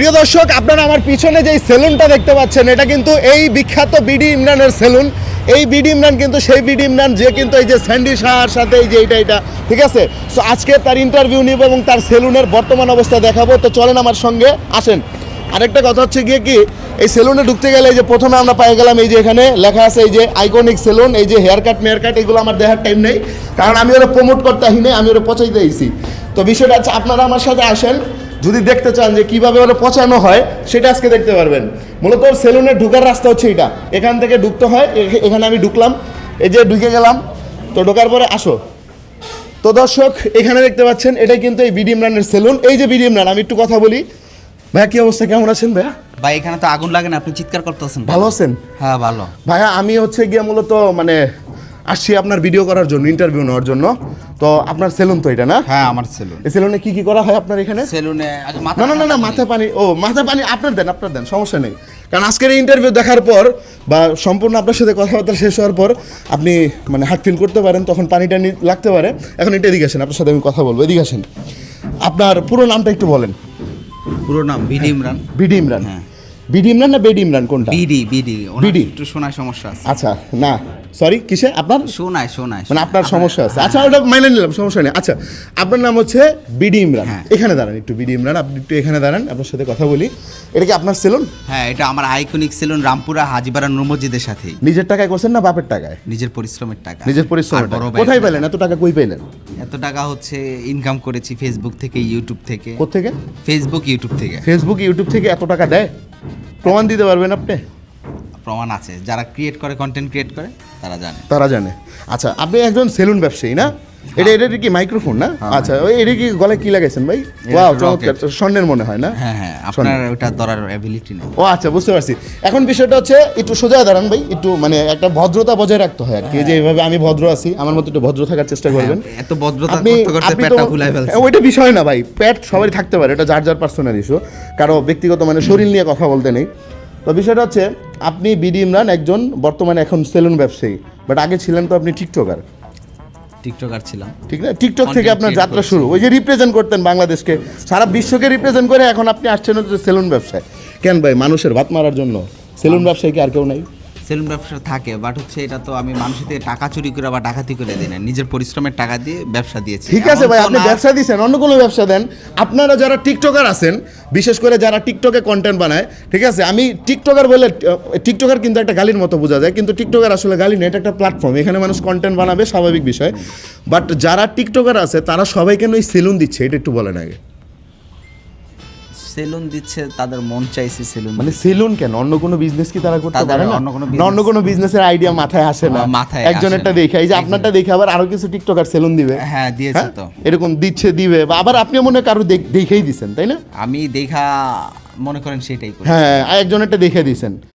প্রিয় দর্শক, আপনারা আমার পিছনে যে সেলুনটা দেখতে পাচ্ছেন, এটা কিন্তু এই বিখ্যাত বিডি ইমরানের সেলুন। এই বিডি ইমরান কিন্তু সেই বিডি ইমরান, যে কিন্তু এই যে স্যান্ডি শাহার সাথে এই যে এইটা এটা ঠিক আছে? সো আজকে তার ইন্টারভিউ নিব এবং তার সেলুনের বর্তমান অবস্থা দেখাবো। তো চলেন আমার সঙ্গে, আসেন। আরেকটা কথা হচ্ছে গিয়ে কি, এই সেলুনে ঢুকতে গেলে এই যে প্রথমে আমরা পাই গেলাম এই যে এখানে লেখা আছে এই যে আইকনিক সেলুন, এই যে হেয়ার কাট মেয়ার কাট এগুলো আমার দেখার টাইম নেই। কারণ আমি ওরা প্রমোট করতে আসি আমি ওরা পচাইতে আইছি। তো বিষয়টা হচ্ছে আপনারা আমার সাথে আসেন। যদি দেখতে চান যে কীভাবে ওরা পচানো হয় সেটা আজকে দেখতে পারবেন। মূলত ওর সেলুনে ঢুকার রাস্তা হচ্ছে এটা। এখান থেকে ঢুকতে হয় এখানে আমি ঢুকলাম এই যে ঢুকে গেলাম। তো ঢোকার পরে আসো। তো দর্শক এখানে দেখতে পাচ্ছেন এটাই কিন্তু এই বিডি ইমরানের সেলুন। এই যে বিডি ইমরান আমি একটু কথা বলি। ভাইয়া কি অবস্থা? কেমন আছেন ভাইয়া? ভাই এখানে তো আগুন লাগে না আপনি চিৎকার করতেছেন ভালো আছেন? হ্যাঁ ভালো। ভাইয়া আমি হচ্ছে গিয়ে মূলত মানে আসছি আপনার ভিডিও করার জন্য ইন্টারভিউ নেওয়ার জন্য। তো আপনার সেলুন তো এটা না? হ্যাঁ আমার সেলুন। এই সেলুনে কি কি করা হয় আপনার এখানে? সেলুনে না না না না মাথা পানি ও মাথা পানি আপনার দেন আপনার দেন সমস্যা নেই। কারণ আজকের ইন্টারভিউ দেখার পর বা সম্পূর্ণ আপনার সাথে কথাবার্তা শেষ হওয়ার পর আপনি মানে হার্ট ফিল করতে পারেন তখন পানিটা লাগতে পারে। এখন এটা এদিকে আসেন আপনার সাথে আমি কথা বলব এদিকে আসেন। আপনার পুরো নামটা একটু বলেন। পুরো নাম বিডি ইমরান। বিডি ইমরান। হ্যাঁ। বিডি ইমরান না বেডি ইমরান কোনটা? বিডি বিডি বিডি। একটু শোনায় সমস্যা আছে। আচ্ছা না। সরি কিসে? আপনার? শোনায় শোনায় মানে আপনার সমস্যা আছে। আচ্ছা ওটা মাইনে নিলাম সমস্যা নেই। আচ্ছা আপনার নাম হচ্ছে বিডি ইমরান হ্যাঁ। এখানে দাঁড়ান একটু বিডি ইমরান আপনি একটু এখানে দাঁড়ান আপনার সাথে কথা বলি। এটা কি আপনার সেলুন? হ্যাঁ এটা আমার আইকনিক সেলুন রামপুরা হাজিবাড়া নুর মসজিদের সাথেই। নিজের টাকায় করছেন না বাপের টাকায়? নিজের পরিশ্রমের টাকা। নিজের পরিশ্রমের টাকা। কোথায় পেলেন? এত টাকা কই পেলেন? এত টাকা হচ্ছে ইনকাম করেছি ফেসবুক থেকে ইউটিউব থেকে। কোথেকে ফেসবুক ইউটিউব থেকে। ফেসবুক ইউটিউব থেকে এত টাকা দেয়? প্রমাণ দিতে পারবেন আপনি? প্রমাণ আছে। যারা ক্রিয়েট করে কন্টেন্ট ক্রিয়েট করে তারা জানে। তারা জানে। আচ্ছা আপনি একজন সেলুন ব্যবসায়ী না? এটা এটা কি মাইক্রোফোন না? আচ্ছা ওই এটা কি গলায় কি লাগাইছেন ভাই? ওয়াও চমৎকার। স্বর্ণের মনে হয় না? হ্যাঁ হ্যাঁ আপনার ওটা ধরার অ্যাবিলিটি নেই। ও আচ্ছা বুঝতে পারছি। এখন বিষয়টা হচ্ছে একটু সোজা দাঁড়ান ভাই একটু মানে একটা ভদ্রতা বজায় রাখতে হয় আর কি। যে এইভাবে আমি ভদ্র আছি আমার মতো একটু ভদ্র থাকার চেষ্টা করবেন। হ্যাঁ, এত ভদ্রতা করতে করতে পেটটা ফুলাই ফেলছে। ওইটা বিষয় না ভাই। পেট সবাই থাকতে পারে এটা যার যার পার্সোনাল ইস্যু কারও ব্যক্তিগত মানে শরীর নিয়ে কথা বলতে নেই। তো বিষয়টা হচ্ছে আপনি বিডি ইমরান একজন বর্তমানে এখন সেলুন ব্যবসায়ী বাট আগে ছিলেন তো আপনি টিকটকার। টিকটকার ছিলাম। ঠিক না? টিকটক থেকে আপনার যাত্রা শুরু। ওই যে রিপ্রেজেন্ট করতেন বাংলাদেশকে সারা বিশ্বকে রিপ্রেজেন্ট করে এখন আপনি আসছেন হচ্ছে সেলুন ব্যবসায়। কেন ভাই? মানুষের ভাত মারার জন্য। সেলুন ব্যবসায় কি আর কেউ নাই? সেলুন ব্যবসা থাকে বাট হচ্ছে এটা তো আমি মানুষের থেকে টাকা চুরি করে বা ডাকাতি করে দিই না। নিজের পরিশ্রমের টাকা দিয়ে ব্যবসা দিয়েছি। ঠিক আছে ভাই আপনি ব্যবসা দিচ্ছেন অন্য কোনো ব্যবসা দেন। আপনারা যারা টিকটকার আছেন বিশেষ করে যারা টিকটকে কন্টেন্ট বানায় ঠিক আছে? আমি টিকটকার বলে টিকটকার কিন্তু একটা গালির মতো বোঝা যায় কিন্তু টিকটকার আসলে গালি না এটা একটা প্ল্যাটফর্ম এখানে মানুষ কন্টেন্ট বানাবে স্বাভাবিক বিষয়। বাট যারা টিকটকার আছে তারা সবাই কেন সেলুন দিচ্ছে এটা একটু বলেন আগে। সেলুন দিচ্ছে তাদের মন চাইছে সেলুন মানে সেলুন কেন? অন্য কোনো বিজনেস কি তারা করতে পারে না? অন্য কোনো অন্য কোনো বিজনেসের আইডিয়া মাথায় আসে না। মাথায় একজনেরটা একটা দেখে এই যে আপনারটা দেখে আবার আরও কিছু টিকটকার সেলুন দিবে। হ্যাঁ দিয়েছে হ্যাঁ? তো। এরকম দিচ্ছে দিবে বা আবার আপনি মনে হয় কারও দেখ- দেখেই দিছেন তাই না? আমি দেখা মনে করেন সেটাই হ্যাঁ একজনেরটা দেখে দিছেন।